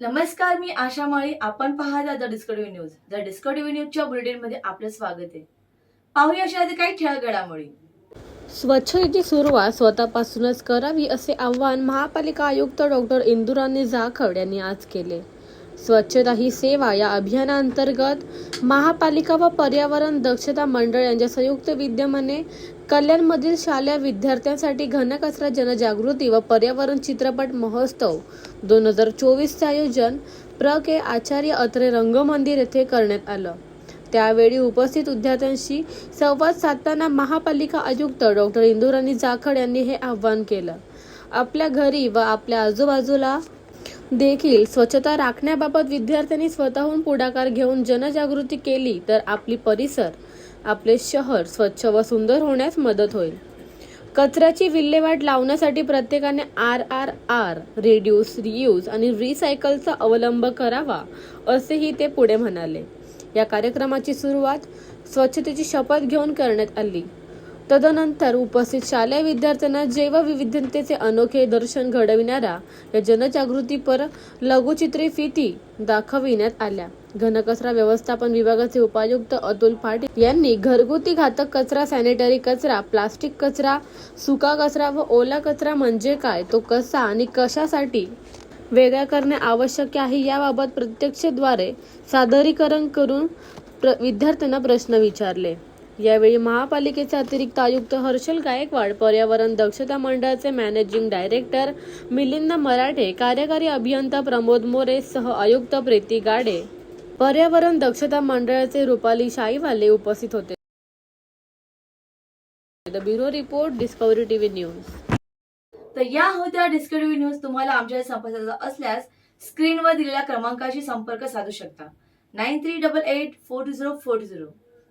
नमस्कार मी आशा माळी. आपण पाहता the Discovery news. The Discovery न्यूजच्या बुलेटिनमध्ये आपलं स्वागत आहे. पाहूया अशा काही ठळक घडामोडी स्वच्छतेची सुरुवात स्वतःपासूनच करावी असे आवाहन महापालिका आयुक्त डॉक्टर इंदुराणी जाखड यांनी आज केले. स्वच्छता ही सेवा या अभियानांतर्गत महापालिका व पर्यावरण दक्षता मंडळ यांच्या संयुक्त विद्यमाने कल्याणमधील शालेय विद्यार्थ्यांसाठी घनकचरा जनजागृती व पर्यावरण चित्रपट महोत्सव दोन हजार चोवीसचे आयोजन प्र. के. आचार्य अत्रे रंगमंदिर येथे करण्यात आलं. त्यावेळी उपस्थित विद्यार्थ्यांशी संवाद साधताना महापालिका आयुक्त डॉक्टर इंदुराणी जाखड यांनी हे आवाहन केलं. आपल्या घरी व आपल्या आजूबाजूला देखील स्वच्छता राखण्याबाबत विद्यार्थ्यांनी स्वतःहून पुढाकार घेऊन जनजागृती केली तर आपली परिसर आपले शहर स्वच्छ व सुंदर होण्यास मदत होईल. कचऱ्याची विल्हेवाट लावण्यासाठी प्रत्येकाने R R R reduce reuse आणि रिसायकलचा अवलंब करावा असेही ते पुढे म्हणाले. या कार्यक्रमाची सुरुवात स्वच्छतेची शपथ घेऊन करण्यात आली. तदनंतर उपस्थित शालेय विद्यार्थ्यांना जैवविविधतेचे अनोखे दर्शन घडविणाऱ्या या जनजागृतीपर लघुचित्रे फिती दाखविण्यात आल्या. घनकचरा व्यवस्थापन विभागाचे उपायुक्त अतुल पाटील यांनी घरगुती घातक कचरा सॅनिटरी कचरा प्लास्टिक कचरा सुका कचरा व ओला कचरा म्हणजे काय तो कसा आणि कशासाठी वेगळा करणे आवश्यक आहे याबाबत प्रत्यक्षद्वारे सादरीकरण करून प्र विद्यार्थ्यांना प्रश्न विचारले. यावेळी महापालिकेचे अतिरिक्त आयुक्त हर्षल गायकवाड पर्यावरण दक्षता मंडळाचे मॅनेजिंग डायरेक्टर मिलिंद मराठे कार्यकारी अभियंता प्रमोद मोरे सह आयुक्त प्रीती गाडे. पर्यावरण दक्षता मंडळाचे रुपाली शाईवाले उपस्थित होते. The bureau report Discovery TV news. तर या होत्या डिस्कवरी न्यूज तुम्हाला आमच्या संपर्काचा असल्यास स्क्रीनवर दिलेल्या क्रमांकाशी संपर्क साधू शकता. Nine three double eight four two zero four two zero.